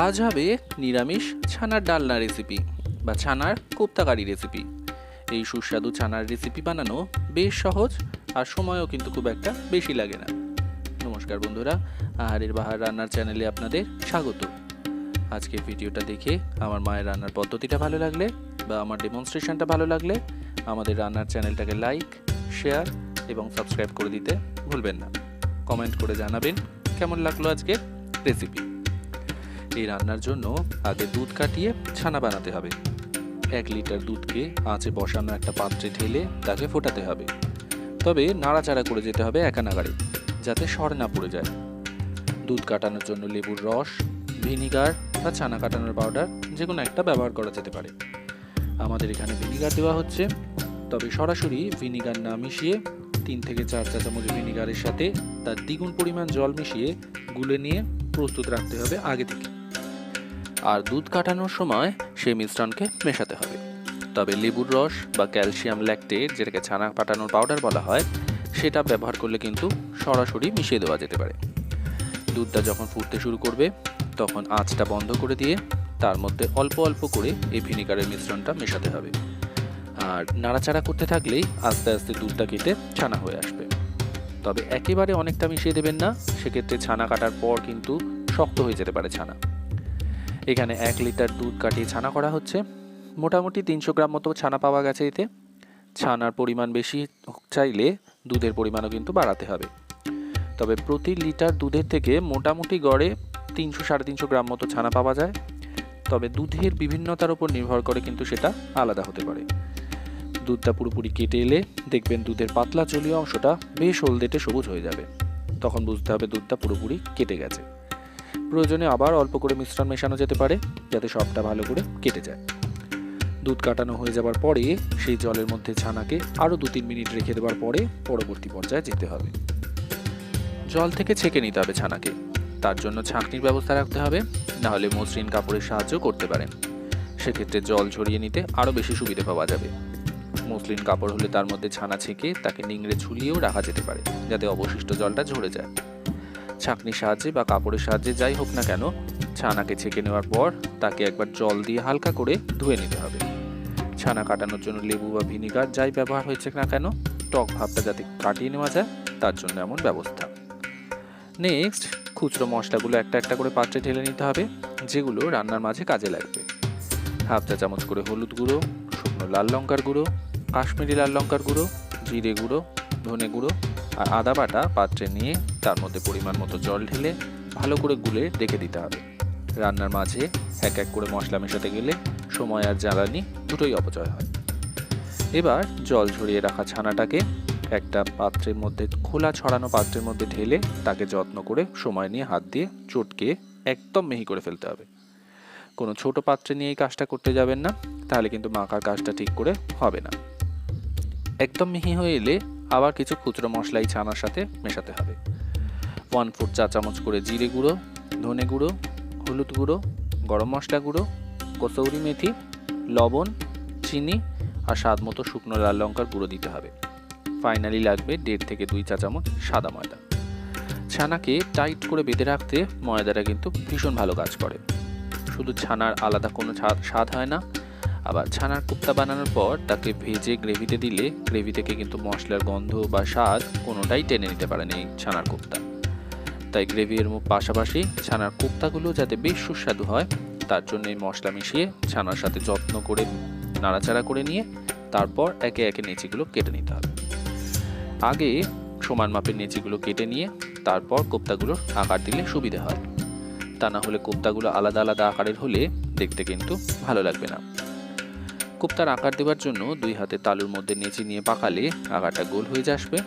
আজ হবে নিরামিষ ছানার ডালনা রেসিপি বা ছানার কোপ্তাকারি রেসিপি এই সুস্বাদু ছানার রেসিপি বানানো বেশ সহজ আর সময়ও কিন্তু খুব একটা বেশি লাগে না। নমস্কার বন্ধুরা, আহারের বাহার রান্নার চ্যানেলে আপনাদের স্বাগত। আজকের ভিডিওটা দেখে আমার মায়ের রান্নার পদ্ধতিটা ভালো লাগলে বা আমার ডেমনস্ট্রেশনটা ভালো লাগলে আমাদের রান্নার চ্যানেলটাকে লাইক শেয়ার এবং সাবস্ক্রাইব করে দিতে ভুলবেন না। কমেন্ট করে জানাবেন কেমন লাগল আজকের রেসিপি এই রান্নার জন্য আগে দুধ কাটিয়ে ছানা বানাতে হবে। এক লিটার দুধকে আঁচে বসানো একটা পাত্রে ঢেলে তাকে ফোটাতে হবে। তবে নাড়াচাড়া করে যেতে হবে একা নাগাড়ে, যাতে সর না পড়ে যায়। দুধ কাটানোর জন্য লেবুর রস, ভিনিগার বা ছানা কাটানোর পাউডার যে কোনো একটা ব্যবহার করা যেতে পারে। আমাদের এখানে ভিনিগার দেওয়া হচ্ছে। তবে সরাসরি ভিনিগার না মিশিয়ে তিন থেকে চার চা চামচ ভিনিগারের সাথে তার দ্বিগুণ পরিমাণ জল মিশিয়ে গুলে নিয়ে প্রস্তুত রাখতে হবে আগে থেকে। আর দুধ কাটানোর সময় সেই মিশ্রণকে মেশাতে হবে। তবে লেবুর রস বা ক্যালসিয়াম ল্যাকটেট, যেটাকে ছানা কাটানোর পাউডার বলা হয়, সেটা ব্যবহার করলে কিন্তু সরাসরি মিশিয়ে দেওয়া যেতে পারে। দুধটা যখন ফুটতে শুরু করবে, তখন আঁচটা বন্ধ করে দিয়ে তার মধ্যে অল্প অল্প করে এই ভিনিগারের মিশ্রণটা মেশাতে হবে। আর নাড়াচাড়া করতে থাকলেই আস্তে আস্তে দুধটা কেটে ছানা হয়ে আসবে। তবে একেবারে অনেকটা মিশিয়ে দেবেন না, সেক্ষেত্রে ছানা কাটার পর কিন্তু শক্ত হয়ে যেতে পারে ছানা। এখানে এক লিটার দুধ কাটিয়ে ছানা করা হচ্ছে। মোটামুটি তিনশো গ্রাম মতো ছানা পাওয়া গেছে এতে। ছানার পরিমাণ বেশি চাইলে দুধের পরিমাণও কিন্তু বাড়াতে হবে। তবে প্রতি লিটার দুধের থেকে মোটামুটি গড়ে তিনশো সাড়ে তিনশো গ্রাম মতো ছানা পাওয়া যায়। তবে দুধের বিভিন্নতার উপর নির্ভর করে কিন্তু সেটা আলাদা হতে পারে। দুধটা পুরোপুরি কেটে এলে দেখবেন দুধের পাতলা জলীয় অংশটা বেশ হলদেটে সবুজ হয়ে যাবে। তখন বুঝতে হবে দুধটা পুরোপুরি কেটে গেছে। প্রয়োজনে আবার অল্প করে মিশ্রণ মেশানো যেতে পারে, যাতে সবটা ভালো করে কেটে যায়। দুধ কাটানো হয়ে যাবার পরে সেই জলের মধ্যে ছানাকে আরও দু তিন মিনিট রেখে দেওয়ার পরে পরবর্তী পর্যায়ে যেতে হবে। জল থেকে ছেঁকে নিতে হবে ছানাকে। তার জন্য ছাঁকনির ব্যবস্থা রাখতে হবে নাহলে মসৃণ কাপড়ের সাহায্য করতে পারেন। সেক্ষেত্রে জল ঝরিয়ে নিতে আরও বেশি সুবিধে পাওয়া যাবে। মসলিন কাপড় হলে তার মধ্যে ছানা ছেঁকে তাকে নিংড়ে ঝুলিয়েও রাখা যেতে পারে, যাতে অবশিষ্ট জলটা ঝরে যায়। ছাঁকনির সাহায্যে বা কাপড়ের সাহায্যে যাই হোক না কেন, ছানাকে ছেঁকে নেওয়ার পর তাকে একবার জল দিয়ে হালকা করে ধুয়ে নিতে হবে। ছানা কাটানোর জন্য লেবু বা ভিনিগার যাই ব্যবহার হয়েছে না কেন, টক ভাবটা যাতে কাটিয়ে নেওয়া যায়, তার জন্য এমন ব্যবস্থা। নেক্সট খুচরো মশলাগুলো একটা একটা করে পাত্রে ঢেলে নিতে হবে, যেগুলো রান্নার মাঝে কাজে লাগবে। হাফ চা চামচ করে হলুদ গুঁড়ো, শুকনো লাল লঙ্কার গুঁড়ো, কাশ্মীরি লাল লঙ্কার গুঁড়ো, জিরে গুঁড়ো, ধনে গুঁড়ো আর আদা বাটা পাত্রে নিয়ে তার মধ্যে পরিমাণ মতো জল ঢেলে ভালো করে গুলে রেখে দিতে হবে। রান্নার মাঝে এক এক করে মশলা মেশাতে গেলে সময় আর জ্বালানি দুটোই অপচয় হয়। এবার জল ঝরিয়ে রাখা ছানাটাকে একটা পাত্রের মধ্যে, খোলা ছড়ানো পাত্রের মধ্যে ঢেলে তাকে যত্ন করে সময় নিয়ে হাত দিয়ে চটকে একদম মিহি করে ফেলতে হবে। কোনো ছোট পাত্রে নিয়ে এই কাজটা করতে যাবেন না, তাহলে কিন্তু মাখার কাজটা ঠিক করে হবে না। একদম মিহি হয়ে এলে আবার কিছু খুচরো মশলাই ছানার সাথে মেশাতে হবে। ওয়ান ফোর চা চামচ করে জিরে গুঁড়ো, ধনে গুঁড়ো, হলুদ গুঁড়ো, গরম মশলা গুঁড়ো, কসৌরি মেথি, লবণ, চিনি আর স্বাদ মতো শুকনো লাল লঙ্কার গুঁড়ো দিতে হবে। ফাইনালি লাগবে দেড় থেকে দুই চা চামচ সাদা ময়দা। ছানাকে টাইট করে বেঁধে রাখতে ময়দাটা কিন্তু ভীষণ ভালো কাজ করে। শুধু ছানার আলাদা কোনো স্বাদ- হয় না। আবার ছানার কোপ্তা বানানোর পর তাকে ভেজে গ্রেভিতে দিলে গ্রেভি থেকে কিন্তু মশলার গন্ধ বা স্বাদ কোনোটাই টেনে নিতে পারে না এই ছানার কোপ্তা। তাই গ্রেভির মু- পাশাপাশি ছানার কোপ্তাগুলো যাতে বেশ সুস্বাদু হয়, তার জন্য মশলা মিশিয়ে ছানার সাথে যত্ন করে নাড়াচাড়া করে নিয়ে তারপর একে একে নেচিগুলো কেটে নিতে হবে। আগে সমান মাপের নেচিগুলো কেটে নিয়ে তারপর কোপ্তাগুলোর আকার দিলে সুবিধে হয়। তা না হলে কোপ্তাগুলো আলাদা আলাদা আকারের হলে দেখতে কিন্তু ভালো লাগবে না। কোপ্তার আকার দেওয়ার জন্য দুই হাতে তালুর মধ্যে নেচি নিয়ে পাকালে আকারটা গোল হয়ে আসবে,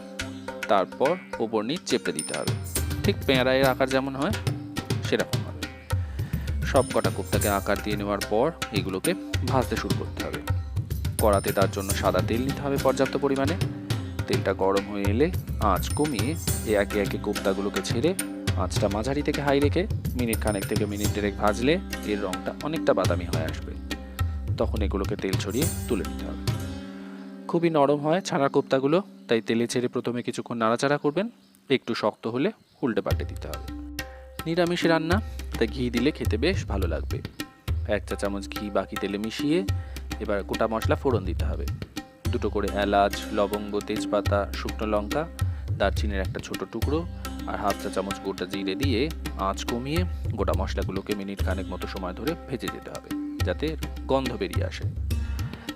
তারপর ওপর নিচ চেপে দিতে হবে। ঠিক পেঁয়ারায়ের আকার যেমন হয়, সেরকম হবে সব কটা কোপ্তাকে আকার দিয়ে নেওয়ার পর এগুলোকে ভাজতে শুরু করতে হবে। কড়াতে তার জন্য সাদা তেল নিতে হবে পর্যাপ্ত পরিমাণে। তেলটা গরম হয়ে এলে আঁচ কমিয়ে এ একে একে কোপ্তাগুলোকে ছেড়ে আঁচটা মাঝারি থেকে হাই রেখে মিনিট খানেক থেকে মিনিট দেড়েক ভাজলে এর রঙটা অনেকটা বাদামি হয়ে আসবে। তখন এগুলোকে তেল ছড়িয়ে তুলে নিতে হবে। খুবই নরম হয় ছানার কোপ্তাগুলো, তাই তেলে ছেড়ে প্রথমে কিছুক্ষণ নাড়াচাড়া করবেন। একটু শক্ত হলে উল্টে পাল্টে দিতে হবে। নিরামিষ রান্না, তাই ঘি দিলে খেতে বেশ ভালো লাগবে। এক চা চামচ ঘি বাকি তেলে মিশিয়ে এবার গোটা মশলা ফোড়ন দিতে হবে। দুটো করে এলাচ, লবঙ্গ, তেজপাতা, শুকনো লঙ্কা, দারচিনির একটা ছোট টুকরো আর হাফ চা চামচ গোটা জিরে দিয়ে আঁচ কমিয়ে গোটা মশলাগুলোকে মিনিট খানেক মতো সময় ধরে ভেজে যেতে হবে, যাতে গন্ধ বেরিয়ে আসে।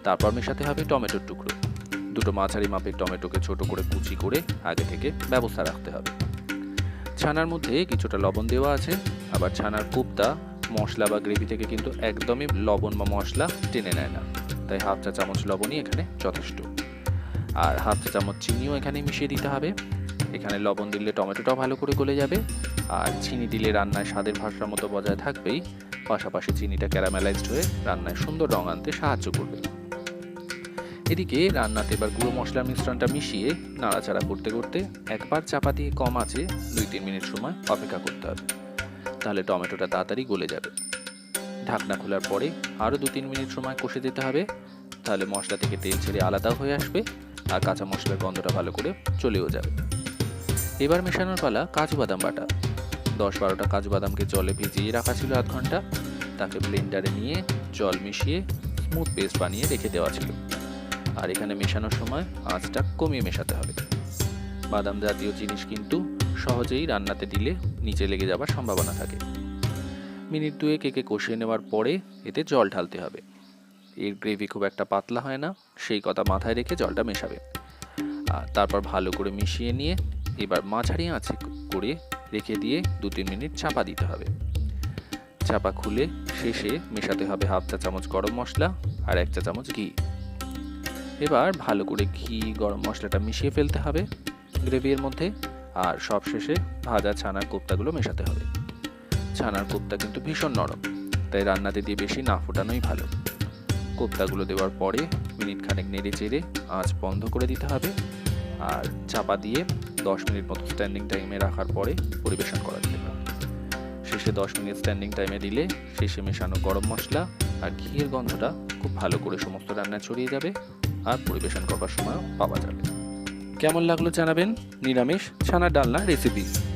তারপর মেশাতে হবে টমেটোর টুকরো। দুটো মাঝারি মাপের টমেটোকে ছোট করে কুচি করে আগে থেকে ব্যবস্থা রাখতে হবে। ছানার মধ্যে কিছুটা লবণ দেওয়া আছে, আবার ছানার কোপ্তা, মশলা বা গ্রেভি থেকে কিন্তু একদমই লবণ বা মশলা টেনে নেয় না। তাই হাফ চা চামচ লবণই এখানে যথেষ্ট। আর হাফ চা চামচ চিনিও এখানে মিশিয়ে দিতে হবে। এখানে লবণ দিলে টমেটোটাও ভালো করে গলে যাবে। আর চিনি দিলে রান্নায় স্বাদের ভারসাম্য মতো বজায় থাকবেই। পাশাপাশি চিনিটা ক্যারামেলাইজড হয়ে রান্নায় সুন্দর রং আনতে সাহায্য করবে। এদিকে রান্নাতে এবার গুঁড়ো মশলার মিশ্রণটা মিশিয়ে নাড়াচাড়া করতে করতে একবার চাপা দিয়ে কম আছে দুই তিন মিনিট সময় অপেক্ষা করতে হবে। তাহলে টমেটোটা তাড়াতাড়ি গলে যাবে। ঢাকনা খোলার পরে আরও দু তিন মিনিট সময় কষে দিতে হবে। তাহলে মশলা থেকে তেল ছেড়ে আলাদা হয়ে আসবে আর কাঁচা মশলার গন্ধটা ভালো করে চলেও যাবে। এবার মেশানোর পালা কাজু বাদাম বাটা। দশ বারোটা কাজু বাদামকে জলে ভিজিয়ে রাখা ছিল আধ ঘণ্টা। তাকে ব্লেন্ডারে নিয়ে জল মিশিয়ে স্মুথ পেস্ট বানিয়ে রেখে দেওয়া ছিল। আর এখানে মেশানোর সময় আঁচটা কমিয়ে মেশাতে হবে। বাদাম জাতীয় জিনিস কিন্তু সহজেই রান্নাতে দিলে নিচে লেগে যাওয়ার সম্ভাবনা থাকে। মিনিট দুয়েক একে কষিয়ে নেওয়ার পরে এতে জল ঢালতে হবে। এর গ্রেভি খুব একটা পাতলা হয় না, সেই কথা মাথায় রেখে জলটা মেশাবে। আর তারপর ভালো করে মিশিয়ে নিয়ে এবার মাঝারি আঁচে করে রেখে দিয়ে দু তিন মিনিট চাপা দিতে হবে। চাপা খুলে শেষে মেশাতে হবে হাফ চা চামচ গরম মশলা আর এক চা চামচ ঘি। এবার ভালো করে ঘি, গরম মশলাটা মিশিয়ে ফেলতে হবে গ্রেভির মধ্যে আর সবশেষে ভাজা ছানার কোপ্তাগুলো মেশাতে হবে। ছানার কোপ্তা কিন্তু ভীষণ নরম, তাই রান্নাতে দিয়ে বেশি না ফোটানোই ভালো। কোপ্তাগুলো দেওয়ার পরে মিনিট খানেক নেড়ে চেড়ে আঁচ বন্ধ করে দিতে হবে আর চাপা দিয়ে দশ মিনিট মতো স্ট্যান্ডিং টাইমে রাখার পরে পরিবেশন করা যেতে পারে শেষে দশ মিনিট স্ট্যান্ডিং টাইমে দিলে শেষে মেশানো গরম মশলা আর ঘিয়ের গন্ধটা খুব ভালো করে সমস্ত রান্নায় ছড়িয়ে যাবে। আর পরিবেশন করবার সময়ও পাওয়া যাবে। কেমন লাগল জানাবেন? নিরামিষ ছানার ডালনা রেসিপি